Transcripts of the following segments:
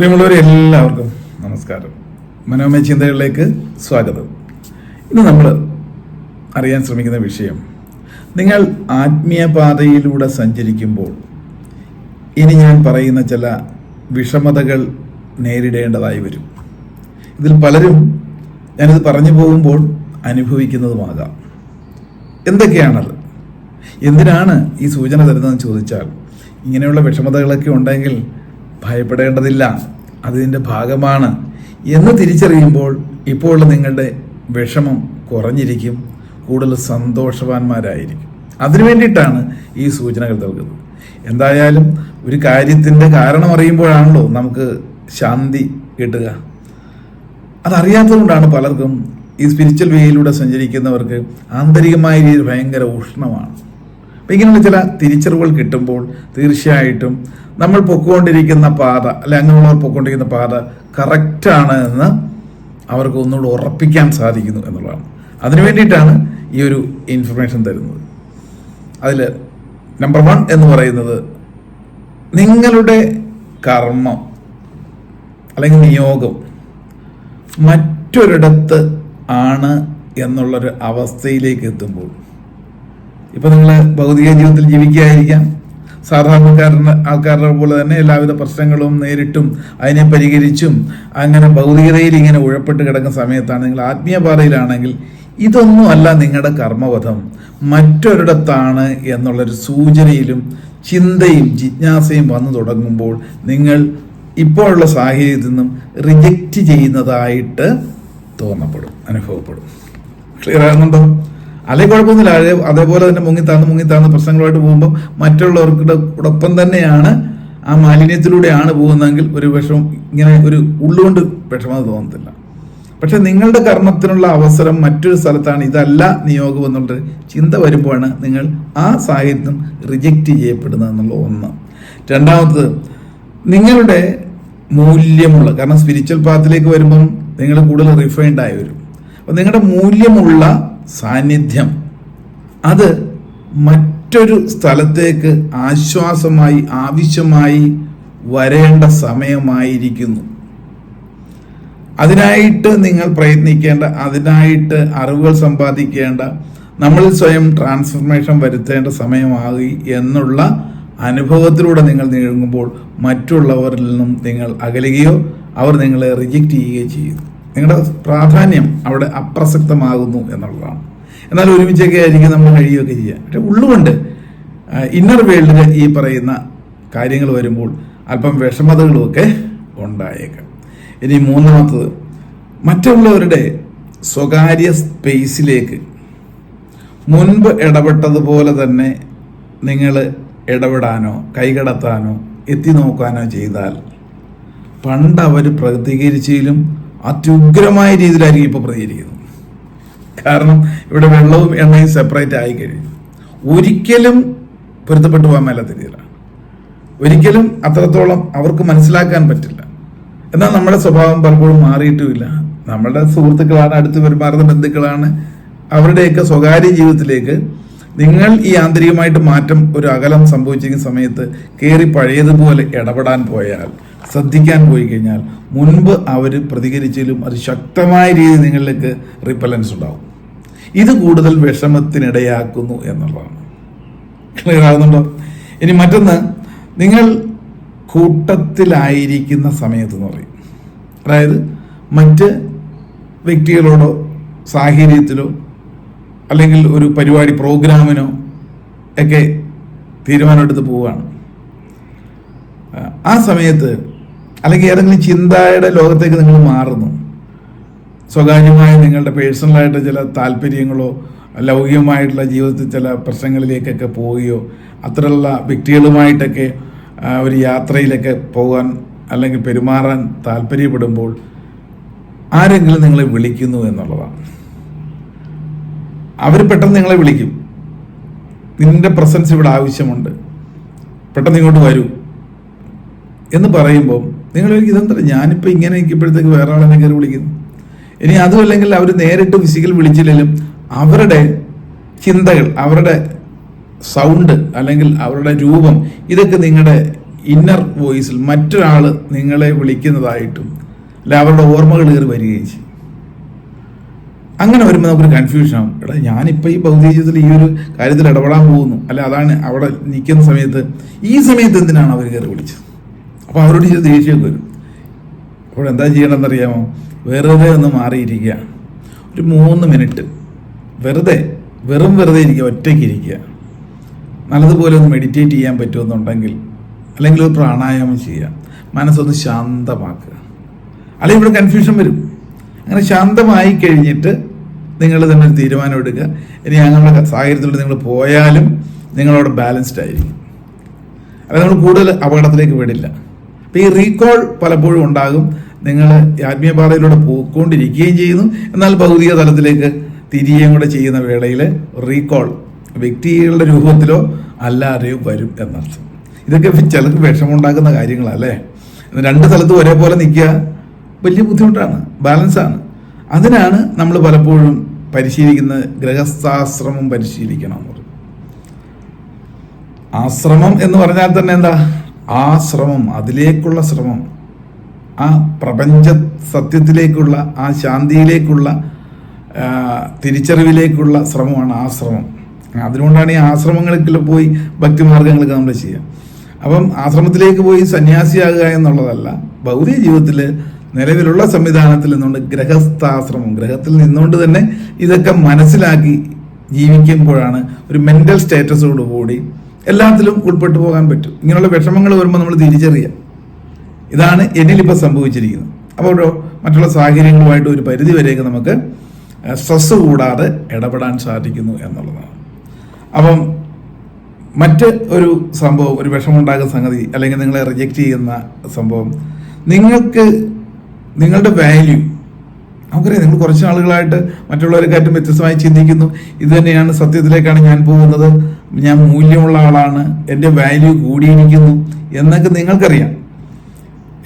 പ്രിയമുള്ളവരെ എല്ലാവർക്കും നമസ്കാരം. മനോമയ ചിന്തകളിലേക്ക് സ്വാഗതം. ഇന്ന് നമ്മൾ അറിയാൻ ശ്രമിക്കുന്ന വിഷയം നിങ്ങൾ ആത്മീയ പാതയിലൂടെ സഞ്ചരിക്കുമ്പോൾ ഇനി ഞാൻ പറയുന്ന ചില വിഷമതകൾ നേരിടേണ്ടതായി വരും. ഇതിൽ പലരും ഞാനിത് പറഞ്ഞു പോകുമ്പോൾ അനുഭവിക്കുന്നതുമാകാം. എന്തൊക്കെയാണത്? എന്തിനാണ് ഈ സൂചന തരുന്നതെന്ന് ചോദിച്ചാൽ ഇങ്ങനെയുള്ള വിഷമതകളൊക്കെ ഉണ്ടെങ്കിൽ ഭയപ്പെടേണ്ടതില്ല. അതിന്റെ ഭാഗമാണ് എന്ന് തിരിച്ചറിയുമ്പോൾ ഇപ്പോൾ നിങ്ങളുടെ വിഷമം കുറഞ്ഞിരിക്കും കൂടുതൽ സന്തോഷവാന്മാരായിരിക്കും. അതിനു വേണ്ടിയിട്ടാണ് ഈ സൂചനകൾ നൽകുന്നത്. എന്തായാലും ഒരു കാര്യത്തിന്റെ കാരണം അറിയുമ്പോഴാണല്ലോ നമുക്ക് ശാന്തി കിട്ടുക. അതറിയാത്തതുകൊണ്ടാണ് പലർക്കും ഈ സ്പിരിച്വൽ വേയിലൂടെ സഞ്ചരിക്കുന്നവർക്ക് ആന്തരികമായ രീതിയിൽ ഭയങ്കര ഉഷ്ണമാണ് അപ്പം ഇങ്ങനെയുള്ള ചില തിരിച്ചറിവുകൾ കിട്ടുമ്പോൾ തീർച്ചയായിട്ടും നമ്മൾ പൊക്കോണ്ടിരിക്കുന്ന പാത അല്ലെ അങ്ങനെയുള്ളവർ പൊക്കോണ്ടിരിക്കുന്ന പാത കറക്റ്റാണ് എന്ന് അവർക്ക് ഒന്നുകൂടി ഉറപ്പിക്കാൻ സാധിക്കുന്നു എന്നുള്ളതാണ്. അതിനു വേണ്ടിയിട്ടാണ് ഈ ഒരു ഇൻഫർമേഷൻ തരുന്നത്. അതിൽ നമ്പർ വൺ എന്ന് പറയുന്നത് നിങ്ങളുടെ കർമ്മം അല്ലെങ്കിൽ നിയോഗം മറ്റൊരിടത്ത് ആണ് എന്നുള്ളൊരു അവസ്ഥയിലേക്ക് എത്തുമ്പോൾ ഇപ്പം നിങ്ങൾ ഭൗതിക ജീവിതത്തിൽ ജീവിക്കാതിരിക്കാം സാധാരണക്കാരന്റെ ആൾക്കാരുടെ പോലെ തന്നെ എല്ലാവിധ പ്രശ്നങ്ങളും നേരിട്ടും അതിനെ പരിഹരിച്ചും അങ്ങനെ ഭൗതികതയിൽ ഇങ്ങനെ ഉഴപ്പെട്ട് കിടക്കുന്ന സമയത്താണ് നിങ്ങൾ ആത്മീയ പാതയിലാണെങ്കിൽ ഇതൊന്നും അല്ല നിങ്ങളുടെ കർമ്മപഥം മറ്റൊരിടത്താണ് എന്നുള്ളൊരു സൂചനയിലും ചിന്തയും ജിജ്ഞാസയും വന്നു തുടങ്ങുമ്പോൾ നിങ്ങൾ ഇപ്പോഴുള്ള സാഹചര്യത്തിൽ നിന്നും റിജക്റ്റ് ചെയ്യുന്നതായിട്ട് തോന്നപ്പെടും അനുഭവപ്പെടും. ക്ലിയർ ആകുന്നുണ്ടോ? അല്ലെങ്കിൽ കുഴപ്പമൊന്നുമില്ല. അതേ അതേപോലെ തന്നെ മുങ്ങി താന്ന് മുങ്ങി താന്ന് പ്രശ്നങ്ങളുമായിട്ട് പോകുമ്പോൾ മറ്റുള്ളവർക്കുടെ ഒപ്പം തന്നെയാണ് ആ മാലിന്യത്തിലൂടെയാണ് പോകുന്നതെങ്കിൽ ഒരു വിഷമം ഇങ്ങനെ ഒരു ഉള്ളുകൊണ്ട് വിഷമം തോന്നത്തില്ല. പക്ഷെ നിങ്ങളുടെ കർമ്മത്തിനുള്ള അവസരം മറ്റൊരു സ്ഥലത്താണ്. ഇതല്ല നിയോഗം എന്നുള്ള ചിന്ത വരുമ്പോഴാണ് നിങ്ങൾ ആ സാഹിത്യം റിജക്റ്റ് ചെയ്യപ്പെടുന്നത് എന്നുള്ള ഒന്ന്. രണ്ടാമത്തത് നിങ്ങളുടെ മൂല്യമുള്ള കാരണം സ്പിരിച്വൽ പാത്തിലേക്ക് വരുമ്പം നിങ്ങൾ കൂടുതൽ റിഫൈൻഡ് ആയി വരും. അപ്പം നിങ്ങളുടെ മൂല്യമുള്ള സാന്നിധ്യം. അത് മറ്റൊരു സ്ഥലത്തേക്ക് ആശ്വാസമായി ആവശ്യമായി വരേണ്ട സമയമായിരിക്കുന്നു. അതിനായിട്ട് നിങ്ങൾ പ്രയത്നിക്കേണ്ട അതിനായിട്ട് അറിവുകൾ സമ്പാദിക്കേണ്ട നമ്മളിൽ സ്വയം ട്രാൻസ്ഫർമേഷൻ വരുത്തേണ്ട സമയമാകി എന്നുള്ള അനുഭവത്തിലൂടെ നിങ്ങൾ നീങ്ങുമ്പോൾ മറ്റുള്ളവരിൽ നിന്നും നിങ്ങൾ അകലുകയോ അവർ നിങ്ങളെ റിജക്റ്റ് ചെയ്യുകയോ ചെയ്യുന്നു നിങ്ങളുടെ പ്രാധാന്യം അവിടെ അപ്രസക്തമാകുന്നു എന്നുള്ളതാണ്. എന്നാൽ ഒരുമിച്ചൊക്കെ ആയിരിക്കും നമ്മൾ കഴിയുകയൊക്കെ ചെയ്യുക. പക്ഷെ ഉള്ളുകൊണ്ട് ഇന്നർ വേൾഡിൽ ഈ പറയുന്ന കാര്യങ്ങൾ വരുമ്പോൾ അല്പം വിഷമതകളുമൊക്കെ ഉണ്ടായേക്കാം. ഇനി മൂന്നാമത്തത് മറ്റുള്ളവരുടെ സ്വകാര്യ സ്പേസിലേക്ക് മുൻപ് ഇടപെട്ടതുപോലെ തന്നെ നിങ്ങൾ ഇടപെടാനോ കൈകടത്താനോ എത്തി നോക്കാനോ ചെയ്താൽ പണ്ട് അവർ പ്രതികരിച്ചതിലും അത്യുഗ്രമായ രീതിയിലായിരിക്കും ഇപ്പോൾ പ്രതികരിക്കുന്നത്. കാരണം ഇവിടെ വെള്ളവും എണ്ണയും സെപ്പറേറ്റ് ആയി കഴിഞ്ഞു. ഒരിക്കലും പൊരുത്തപ്പെട്ടു പോകാൻ മേലാത്ത രീതിയിലാണ്. ഒരിക്കലും അത്രത്തോളം അവർക്ക് മനസ്സിലാക്കാൻ പറ്റില്ല. എന്നാൽ നമ്മുടെ സ്വഭാവം പലപ്പോഴും മാറിയിട്ടുമില്ല. നമ്മുടെ സുഹൃത്തുക്കളാണ് അടുത്ത് പെരുമാറുന്ന ബന്ധുക്കളാണ്. അവരുടെയൊക്കെ സ്വകാര്യ ജീവിതത്തിലേക്ക് നിങ്ങൾ ഈ ആന്തരികമായിട്ട് മാറ്റം ഒരു അകലം സംഭവിച്ചിരിക്കുന്ന സമയത്ത് കയറി പഴയതുപോലെ ഇടപെടാൻ പോയാൽ ശ്രദ്ധിക്കാൻ പോയി കഴിഞ്ഞാൽ മുൻപ് അവർ പ്രതികരിച്ചാലും അത് ശക്തമായ രീതിയിൽ നിങ്ങളിലേക്ക് റിപ്പലൻസ് ഉണ്ടാവും. ഇത് കൂടുതൽ വിഷമത്തിനിടയാക്കുന്നു എന്നുള്ളതാണ്. ക്ലിയർ ആകുന്നുണ്ടോ ഇനി മറ്റൊന്ന് നിങ്ങൾ കൂട്ടത്തിലായിരിക്കുന്ന സമയത്ത് എന്ന് പറയും. അതായത് മറ്റ് വ്യക്തികളോടോ സാഹചര്യത്തിലോ അല്ലെങ്കിൽ ഒരു പരിപാടി പ്രോഗ്രാമിനോ ഒക്കെ തീരുമാനമെടുത്ത് പോവുകയാണ്. ആ സമയത്ത് അല്ലെങ്കിൽ ഏതെങ്കിലും ചിന്തയുടെ ലോകത്തേക്ക് നിങ്ങൾ മാറുന്നു. സ്വകാര്യമായ നിങ്ങളുടെ പേഴ്സണലായിട്ട് ചില താല്പര്യങ്ങളോ ലൗകികമായിട്ടുള്ള ജീവിതത്തിൽ ചില പ്രശ്നങ്ങളിലേക്കൊക്കെ പോവുകയോ അത്തരമുള്ള വ്യക്തികളുമായിട്ടൊക്കെ ഒരു യാത്രയിലൊക്കെ പോകാൻ അല്ലെങ്കിൽ പെരുമാറാൻ താല്പര്യപ്പെടുമ്പോൾ ആരെങ്കിലും നിങ്ങളെ വിളിക്കുന്നു എന്നുള്ളതാണ്. അവർ പെട്ടെന്ന് നിങ്ങളെ വിളിക്കും. നിന്റെ പ്രസൻസ് ഇവിടെ ആവശ്യമുണ്ട്. പെട്ടെന്ന് ഇങ്ങോട്ട് വരൂ എന്ന് പറയുമ്പോൾ നിങ്ങൾ ഇതെന്താ ഞാനിപ്പോൾ ഇങ്ങനെ ഇരിക്കുമ്പോഴത്തേക്ക് വേറെ ആളെ കയറി വിളിക്കുന്നു. ഇനി അതും അല്ലെങ്കിൽ അവർ നേരിട്ട് ഫിസിക്കൽ വിളിച്ചില്ലെങ്കിലും അവരുടെ ചിന്തകൾ അവരുടെ സൗണ്ട് അല്ലെങ്കിൽ അവരുടെ രൂപം ഇതൊക്കെ നിങ്ങളുടെ ഇന്നർ വോയിസിൽ മറ്റൊരാൾ നിങ്ങളെ വിളിക്കുന്നതായിട്ടും അല്ലെ അവരുടെ ഓർമ്മകൾ കയറി വരികയും ചെയ്യും. അങ്ങനെ വരുമ്പോൾ നമുക്കൊരു കൺഫ്യൂഷൻ ആവും. എടാ ഞാനിപ്പോൾ ഈ ഭൗതിക ജീവിതത്തിൽ ഈ ഒരു കാര്യത്തിൽ ഇടപെടാൻ പോകുന്നു. അല്ലെ അതാണ് അവിടെ നിൽക്കുന്ന സമയത്ത് ഈ സമയത്ത് എന്തിനാണ് അവർ കയറി വിളിച്ചത്? അപ്പോൾ അവരോട് ചെയ്ത് ദേഷ്യം വരും. അപ്പോൾ എന്താ ചെയ്യണമെന്നറിയാമോ? വെറുതെ ഒന്ന് മാറിയിരിക്കുക. ഒരു മൂന്ന് മിനിറ്റ്. വെറുതെ വെറും വെറുതെ ഇരിക്കുക ഒറ്റയ്ക്ക് ഇരിക്കുക. നല്ലതുപോലെ ഒന്ന് മെഡിറ്റേറ്റ് ചെയ്യാൻ പറ്റുമെന്നുണ്ടെങ്കിൽ അല്ലെങ്കിൽ ഒരു പ്രാണായാമം ചെയ്യുക. മനസ്സൊന്ന് ശാന്തമാക്കുക. അല്ലെങ്കിൽ ഇവിടെ കൺഫ്യൂഷൻ വരും. അങ്ങനെ ശാന്തമായി കഴിഞ്ഞിട്ട് നിങ്ങൾ തന്നെ ഒരു തീരുമാനം എടുക്കുക. ഇനി ഞങ്ങളുടെ സാഹചര്യത്തിലൂടെ നിങ്ങൾ പോയാലും നിങ്ങളവിടെ ബാലൻസ്ഡ് ആയിരിക്കും. അല്ല നമ്മൾ കൂടുതൽ അപകടത്തിലേക്ക് വിടില്ല. അപ്പം ഈ റീകോൾ പലപ്പോഴും ഉണ്ടാകും. നിങ്ങൾ ആത്മീയപാതയിലൂടെ ആത്മീയ പാതയിലൂടെ പോയിക്കൊണ്ടിരിക്കുകയും ചെയ്യുന്നു. എന്നാൽ ഭൗതിക തലത്തിലേക്ക് തിരികെയും കൂടെ ചെയ്യുന്ന വേളയിൽ റീകോൾ വ്യക്തികളുടെ രൂപത്തിലോ അല്ലാതെയോ വരും എന്നർത്ഥം. ഇതൊക്കെ ചിലർക്ക് വിഷമമുണ്ടാക്കുന്ന കാര്യങ്ങളല്ലേ രണ്ട് സ്ഥലത്തും ഒരേപോലെ നിൽക്കുക വലിയ ബുദ്ധിമുട്ടാണ് ബാലൻസാണ് അതിനാണ് നമ്മൾ പലപ്പോഴും പരിശീലിക്കുന്നത് ഗ്രഹസ്ഥാശ്രമം പരിശീലിക്കണം ആശ്രമം എന്ന് പറഞ്ഞാൽ തന്നെ എന്താ? ആ ശ്രമം അതിലേക്കുള്ള ശ്രമം ആ പ്രപഞ്ച സത്യത്തിലേക്കുള്ള ആ ശാന്തിയിലേക്കുള്ള തിരിച്ചറിവിലേക്കുള്ള ശ്രമമാണ് ആശ്രമം അതുകൊണ്ടാണ് ഈ ആശ്രമങ്ങളിൽ പോയി ഭക്തിമാർഗങ്ങളൊക്കെ നമ്മൾ ചെയ്യുക. അപ്പം ആശ്രമത്തിലേക്ക് പോയി സന്യാസിയാകുക എന്നുള്ളതല്ല ഭൗതിക ജീവിതത്തിൽ നിലവിലുള്ള സംവിധാനത്തിൽ നിന്നുകൊണ്ട് ഗ്രഹസ്ഥാശ്രമം ഗ്രഹത്തിൽ നിന്നുകൊണ്ട് തന്നെ ഇതൊക്കെ മനസ്സിലാക്കി ജീവിക്കുമ്പോഴാണ് ഒരു മെന്റൽ സ്റ്റേറ്റസോട് കൂടി എല്ലാത്തിലും ഉൾപ്പെട്ടു പോകാൻ പറ്റും. ഇങ്ങനെയുള്ള വിഷമങ്ങൾ വരുമ്പോൾ നമ്മൾ തിരിച്ചറിയാം. ഇതാണ് എന്നിലിപ്പോൾ സംഭവിച്ചിരിക്കുന്നത്. അപ്പോൾ മറ്റുള്ള സാഹചര്യങ്ങളുമായിട്ട് ഒരു പരിധി വരെയൊക്കെ നമുക്ക് സ്ട്രെസ് കൂടാതെ ഇടപെടാൻ സാധിക്കുന്നു എന്നുള്ളതാണ്. അപ്പം മറ്റ് ഒരു സംഭവം ഒരു വിഷമമുണ്ടാകുന്ന സംഗതി അല്ലെങ്കിൽ നിങ്ങളെ റിജക്റ്റ് ചെയ്യുന്ന സംഭവം നിങ്ങൾക്ക് നിങ്ങളുടെ വാല്യൂ നമുക്കറിയാം നിങ്ങൾ കുറച്ച് ആളുകളായിട്ട് മറ്റുള്ളവരെക്കാട്ടും വ്യത്യസ്തമായി ചിന്തിക്കുന്നു. ഇത് തന്നെയാണ് സത്യത്തിലേക്കാണ് ഞാൻ പോകുന്നത്. ഞാൻ മൂല്യമുള്ള ആളാണ്. എന്റെ വാല്യൂ കൂടിയിരിക്കുന്നു എന്നൊക്കെ നിങ്ങൾക്കറിയാം.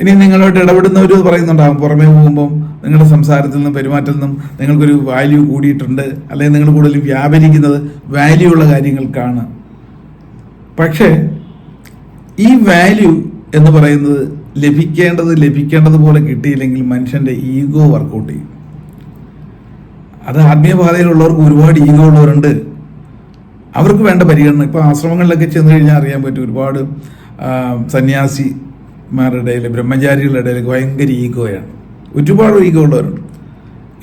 ഇനി നിങ്ങളോട്ട് ഇടപെടുന്നവർ പറയുന്നുണ്ടാകും പുറമേ പോകുമ്പോൾ നിങ്ങളുടെ സംസാരത്തിൽ നിന്നും പെരുമാറ്റത്തിൽ നിന്നും നിങ്ങൾക്കൊരു വാല്യൂ കൂടിയിട്ടുണ്ട്. അല്ലെങ്കിൽ നിങ്ങൾ കൂടുതലും വ്യാപരിക്കുന്നത് വാല്യൂ ഉള്ള കാര്യങ്ങൾക്കാണ്. പക്ഷേ ഈ വാല്യൂ എന്ന് പറയുന്നത് ലഭിക്കേണ്ടത് ലഭിക്കേണ്ടതുപോലെ കിട്ടിയില്ലെങ്കിൽ മനുഷ്യന്റെ ഈഗോ വർക്കൗട്ട് ചെയ്യും. അത് ആത്മീയപാതയിലുള്ളവർക്ക് ഒരുപാട് ഈഗോ ഉള്ളവരുണ്ട് അവർക്ക് വേണ്ട പരിഗണന. ഇപ്പോൾ ആശ്രമങ്ങളിലൊക്കെ ചെന്ന് കഴിഞ്ഞാൽ അറിയാൻ പറ്റും ഒരുപാട് സന്യാസിമാരുടെ ഇടയിൽ ബ്രഹ്മചാരികളുടെ ഇടയിൽ ഭയങ്കര ഈഗോയാണ്. ഒരുപാട് ഈഗോ ഉള്ളവരുണ്ട്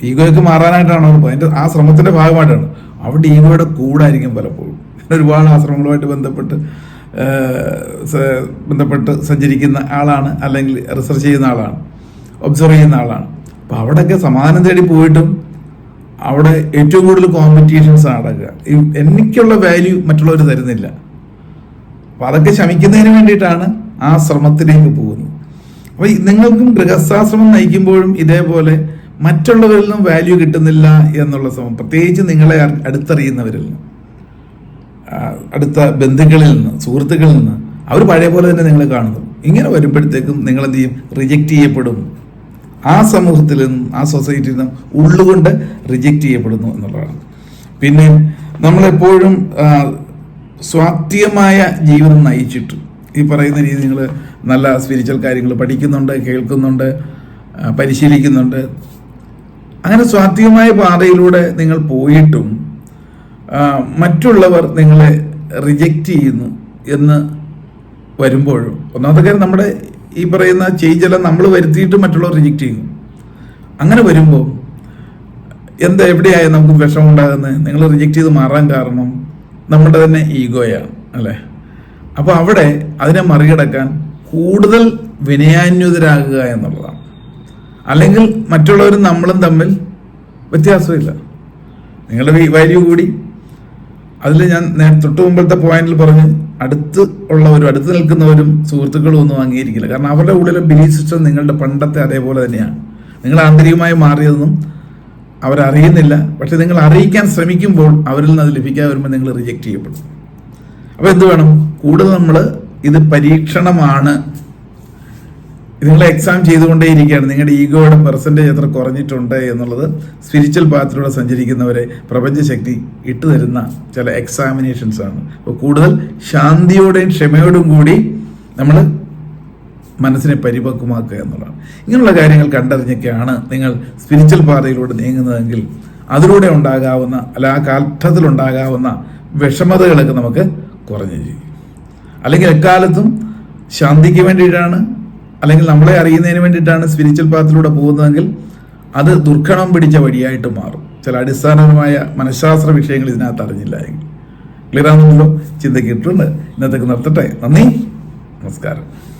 ഈഗോയ്ക്ക് മാറാനായിട്ടാണ് അവർ അതിന്റെ ആ ശ്രമത്തിന്റെ ഭാഗമായിട്ടാണ്. അവിടെ ഈഗോയുടെ കൂടായിരിക്കും പലപ്പോഴും. ഒരുപാട് ആശ്രമങ്ങളുമായിട്ട് ബന്ധപ്പെട്ട് ബന്ധപ്പെട്ട് സഞ്ചരിക്കുന്ന ആളാണ് അല്ലെങ്കിൽ റിസർച്ച് ചെയ്യുന്ന ആളാണ് ഒബ്സർവ് ചെയ്യുന്ന ആളാണ്. അപ്പോൾ അവിടെയൊക്കെ സമാധാനം തേടി പോയിട്ടും അവിടെ ഏറ്റവും കൂടുതൽ കോമ്പറ്റീഷൻസ് നടക്കുക. എനിക്കുള്ള വാല്യൂ മറ്റുള്ളവർ തരുന്നില്ല. അപ്പൊ അതൊക്കെ ശമിക്കുന്നതിന് വേണ്ടിയിട്ടാണ് ആ ശ്രമത്തിലേക്ക് പോകുന്നത്. അപ്പൊ നിങ്ങൾക്കും ഗൃഹസ്ഥാശ്രമം നയിക്കുമ്പോഴും ഇതേപോലെ മറ്റുള്ളവരിൽ നിന്നും വാല്യൂ കിട്ടുന്നില്ല എന്നുള്ള ശ്രമം. പ്രത്യേകിച്ച് നിങ്ങളെ അടുത്തറിയുന്നവരിൽ നിന്ന്. അടുത്ത ബന്ധുക്കളിൽ നിന്ന് സുഹൃത്തുക്കളിൽ നിന്ന്. അവർ പഴയ പോലെ തന്നെ നിങ്ങളെ കാണുന്നു. ഇങ്ങനെ വരുമ്പോഴത്തേക്കും നിങ്ങൾ എന്ത് ചെയ്യും? റിജക്റ്റ് ചെയ്യപ്പെടും. ആ സമൂഹത്തിൽ നിന്നും ആ സൊസൈറ്റിയിൽ നിന്നും ഉള്ളുകൊണ്ട് റിജക്റ്റ് ചെയ്യപ്പെടുന്നു എന്നുള്ളതാണ്. പിന്നെ നമ്മളെപ്പോഴും സ്വാത്യമായ ജീവിതം നയിച്ചിട്ട് ഈ പറയുന്ന രീതി നിങ്ങൾ നല്ല സ്പിരിച്വൽ കാര്യങ്ങൾ പഠിക്കുന്നുണ്ട് കേൾക്കുന്നുണ്ട് പരിശീലിക്കുന്നുണ്ട്. അങ്ങനെ സ്വാത്വികമായ പാതയിലൂടെ നിങ്ങൾ പോയിട്ടും മറ്റുള്ളവർ നിങ്ങളെ റിജക്റ്റ് ചെയ്യുന്നു എന്ന് വരുമ്പോഴും ഒന്നാമത്തെ കാര്യം നമ്മുടെ ഈ പറയുന്ന ചേഞ്ചെല്ലാം നമ്മൾ വരുത്തിയിട്ട് മറ്റുള്ളവർ റിജക്റ്റ് ചെയ്യും. അങ്ങനെ വരുമ്പോൾ എന്താ എവിടെയായ നമുക്ക് വിഷമം ഉണ്ടാകുന്നത് നിങ്ങൾ റിജക്റ്റ് ചെയ്ത് മാറാൻ കാരണം നമ്മുടെ തന്നെ ഈഗോയാണ് അല്ലേ? അപ്പോൾ അവിടെ അതിനെ മറികടക്കാൻ കൂടുതൽ വിനയാന്യുതരാകുക എന്നുള്ളതാണ്. അല്ലെങ്കിൽ മറ്റുള്ളവരും നമ്മളും തമ്മിൽ വ്യത്യാസമില്ല. നിങ്ങളുടെ വാല്യൂ കൂടി അതിൽ ഞാൻ തൊട്ട് മുമ്പത്തെ പോയിന്റിൽ പറഞ്ഞ് അടുത്ത് ഉള്ളവരും അടുത്ത് നിൽക്കുന്നവരും സുഹൃത്തുക്കളും ഒന്നും അംഗീകരിക്കില്ല കാരണം അവരുടെ ഉള്ളിലെ ബിലീഫ് സിസ്റ്റം നിങ്ങളുടെ പണ്ടത്തെ അതേപോലെ തന്നെയാണ്. നിങ്ങൾ ആന്തരികമായി മാറിയതൊന്നും അവരറിയുന്നില്ല. പക്ഷെ നിങ്ങൾ അറിയിക്കാൻ ശ്രമിക്കുമ്പോൾ അവരിൽ നിന്ന് അത് ലഭിക്കാതെ വരുമ്പോൾ നിങ്ങൾ റിജക്റ്റ് ചെയ്യപ്പെടും. അപ്പോൾ എന്ത് വേണം? കൂടുതൽ നമ്മൾ ഇത് പരീക്ഷണമാണ് നിങ്ങൾ എക്സാം ചെയ്തുകൊണ്ടേയിരിക്കുകയാണ്. നിങ്ങളുടെ ഈഗോയുടെ പെർസെന്റേജ് എത്ര കുറഞ്ഞിട്ടുണ്ട് എന്നുള്ളത് സ്പിരിച്വൽ പാത്തിലൂടെ സഞ്ചരിക്കുന്നവരെ പ്രപഞ്ചശക്തി ഇട്ടു തരുന്ന ചില എക്സാമിനേഷൻസ് ആണ്. അപ്പോൾ കൂടുതൽ ശാന്തിയോടെയും ക്ഷമയോടും കൂടി നമ്മൾ മനസ്സിനെ പരിപക്വമാക്കുക എന്നുള്ളതാണ്. ഇങ്ങനെയുള്ള കാര്യങ്ങൾ കണ്ടറിഞ്ഞൊക്കെയാണ് നിങ്ങൾ സ്പിരിച്വൽ പാതയിലൂടെ നീങ്ങുന്നതെങ്കിൽ അതിലൂടെ ഉണ്ടാകാവുന്ന അല്ല ആ കാലഘട്ടത്തിലുണ്ടാകാവുന്ന വിഷമതകളൊക്കെ നമുക്ക് കുറഞ്ഞു ചെയ്യും അല്ലെങ്കിൽ എക്കാലത്തും ശാന്തിക്ക് വേണ്ടിയിട്ടാണ് അല്ലെങ്കിൽ നമ്മളെ അറിയുന്നതിന് വേണ്ടിയിട്ടാണ് സ്പിരിച്വൽ പാത്തിലൂടെ പോകുന്നതെങ്കിൽ അത് ദുർഘടം പിടിച്ച വഴിയായിട്ട് മാറും. ചില അടിസ്ഥാനപരമായ മനഃശാസ്ത്ര വിഷയങ്ങൾ ഇതിനകത്ത് അറിഞ്ഞില്ല എങ്കിൽ. ക്ലിയർ ആണെന്നല്ലോ ചിന്തയ്ക്ക് ഇട്ടുണ്ട് ഇന്നത്തേക്ക് നിർത്തട്ടെ. നന്ദി. നമസ്കാരം.